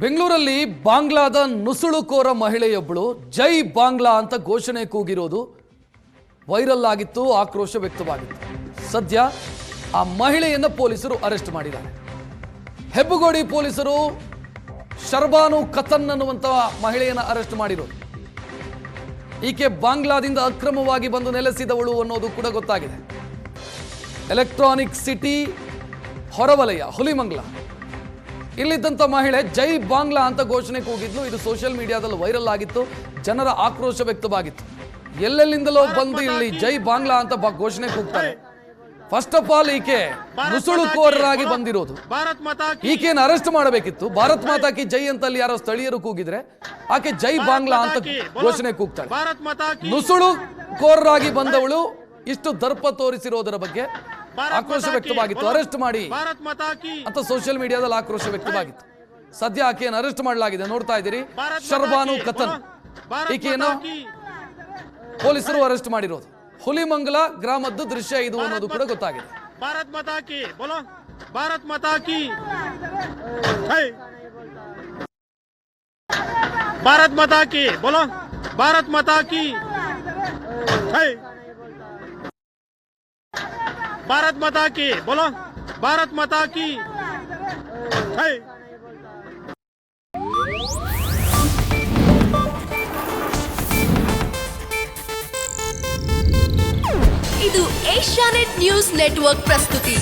ಬೆಂಗಳೂರಲ್ಲಿ ಬಾಂಗ್ಲಾದ ನುಸುಳುಕೋರ ಮಹಿಳೆಯೊಬ್ಬಳು ಜೈ ಬಾಂಗ್ಲಾ ಅಂತ ಘೋಷಣೆ ಕೂಗಿರೋದು ವೈರಲ್ ಆಗಿತ್ತು, ಆಕ್ರೋಶ ವ್ಯಕ್ತವಾಗಿತ್ತು. ಸದ್ಯ ಆ ಮಹಿಳೆಯನ್ನು ಪೊಲೀಸರು ಅರೆಸ್ಟ್ ಮಾಡಿದ್ದಾರೆ. ಹೆಬ್ಬುಗೋಡಿ ಪೊಲೀಸರು ಶರ್ಬಾನು ಕತನ್ ಅನ್ನುವಂತಹ ಮಹಿಳೆಯನ್ನು ಅರೆಸ್ಟ್ ಮಾಡಿರೋದು. ಈಕೆ ಬಾಂಗ್ಲಾದಿಂದ ಅಕ್ರಮವಾಗಿ ಬಂದು ನೆಲೆಸಿದವಳು ಅನ್ನೋದು ಕೂಡ ಗೊತ್ತಾಗಿದೆ. Electronic city ಹೊರವಲಯ, ಹುಲಿಮಂಗ್ಲ. ಇಲ್ಲಿದ್ದಂಥ ಮಹಿಳೆ ಜೈ ಬಾಂಗ್ಲಾ ಅಂತ ಘೋಷಣೆ ಕೂಗಿದ್ಲು ಇದು ಸೋಷಿಯಲ್ ಮೀಡಿಯಾದಲ್ಲಿ ವೈರಲ್ ಆಗಿತ್ತು. ಜನರ ಆಕ್ರೋಶ ವ್ಯಕ್ತವಾಗಿತ್ತು. ಎಲ್ಲೆಲ್ಲಿಂದಲೋ ಬಂದು ಇಲ್ಲಿ ಜೈ ಬಾಂಗ್ಲಾ ಅಂತ ಘೋಷಣೆ ಕೂಗ್ತಾರೆ ಫಸ್ಟ್ ಆಫ್ ಆಲ್ ಈಕೆ ನುಸುಳುಕೋರರಾಗಿ ಬಂದಿರೋದು. ಈಕೆಯನ್ನು ಅರೆಸ್ಟ್ ಮಾಡಬೇಕಿತ್ತು. ಭಾರತ್ ಮಾತಾ ಕಿ ಜೈ ಅಂತ ಅಲ್ಲಿ ಯಾರೋ ಸ್ಥಳೀಯರು ಕೂಗಿದ್ರೆ ಆಕೆ ಜೈ ಬಾಂಗ್ಲಾ ಅಂತ ಘೋಷಣೆ ಕೂಗ್ತಾಳೆ. ನುಸುಳುಕೋರರಾಗಿ ಬಂದವಳು ಇಷ್ಟು ದರ್ಪ ತೋರಿಸಿರೋದರ ಬಗ್ಗೆ ಆಕ್ರೋಶ ವ್ಯಕ್ತವಾಗಿತ್ತು. ಅರೆಸ್ಟ್ ಮಾಡಿ. ಅಂತ ಸೋಷಿಯಲ್ ಮೀಡಿಯಾದಲ್ಲಿ ಆಕ್ರೋಶ ವ್ಯಕ್ತವಾಗಿತ್ತು. ಸದ್ಯ ಆಕೆಯನ್ನು ಅರೆಸ್ಟ್ ಮಾಡಲಾಗಿದೆ. ನೋಡ್ತಾ ಇದ್ದೀರಿ. ಶರ್ಬಾನು ಕತನ್ ಈಕೆಯನ್ನು ಪೊಲೀಸರು ಅರೆಸ್ಟ್ ಮಾಡಿರೋದು. ಹುಲಿಮಂಗಲ ಗ್ರಾಮದ್ದು ದೃಶ್ಯ ಇದು ಅನ್ನೋದು ಕೂಡ ಗೊತ್ತಾಗಿದೆ. ಭಾರತ್ ಮಾತಾ ಕಿ ಬೋಲೋ ಭಾರತ್ ಮಾತಾ ಕಿ ಹೈ. ಭಾರತ್ ಮಾತಾ ಕಿ ಬೋಲೋ ಭಾರತ್ ಮಾತಾ ಕಿ ಹೈ. ಭಾರತ್ ಮಾತಾ ಕಿ ಬೋಲೋ? ಭಾರತ್ ಮಾತಾ ಕಿ. ಹೈ. ಇದು ಏಷ್ಯಾನೆಟ್ ನ್ಯೂಸ್ ನೆಟ್ವರ್ಕ್ ಪ್ರಸ್ತುತಿ.